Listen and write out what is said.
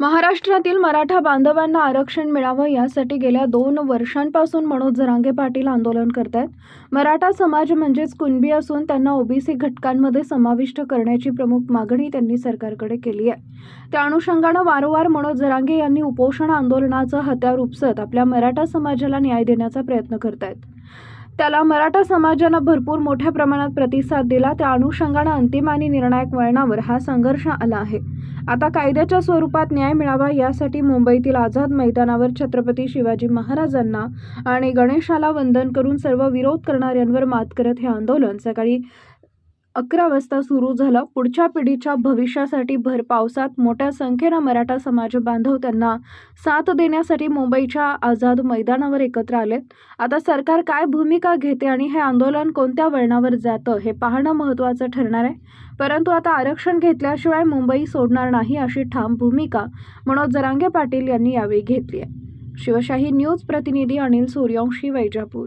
महाराष्ट्रातील मराठा बांधवांना आरक्षण मिळावं यासाठी गेल्या दोन वर्षांपासून मनोज जरांगे पाटील आंदोलन करत आहेत मराठा समाज म्हणजेच कुणबी असून त्यांना ओबीसी घटकांमध्ये समाविष्ट करण्याची प्रमुख मागणी त्यांनी सरकारकडे केली आहे. त्या अनुषंगानं वारंवार मनोज जरांगे यांनी उपोषण आंदोलनाचं हत्यार उपसत आपल्या मराठा समाजाला न्याय देण्याचा प्रयत्न करत आहेत त्याला मराठा समाजानं भरपूर मोठ्या प्रमाणात प्रतिसाद दिला. त्या अनुषंगानं अंतिम आणि निर्णायक वळणावर हा संघर्ष आला आहे. आता कायद्याच्या स्वरूपात न्याय मिळावा यासाठी मुंबईतील आझाद मैदानावर छत्रपती शिवाजी महाराजांना आणि गणेशाला वंदन करून सर्व विरोध करणाऱ्यांवर मात करत हे आंदोलन सकाळी अकरा वाजता सुरू झालं. पुढच्या पिढीच्या भविष्यासाठी भर पावसात मोठ्या संख्येनं मराठा समाज बांधव त्यांना साथ देण्यासाठी मुंबईच्या आझाद मैदानावर एकत्र आलेत. आता सरकार काय भूमिका घेते आणि हे आंदोलन कोणत्या वळणावर जातं हे पाहणं महत्त्वाचं ठरणार आहे. परंतु आता आरक्षण घेतल्याशिवाय मुंबई सोडणार नाही अशी ठाम भूमिका मनोज जरांगे पाटील यांनी यावेळी घेतली आहे. शिवशाही न्यूज प्रतिनिधी अनिल सूर्यवंशी वैजापूर.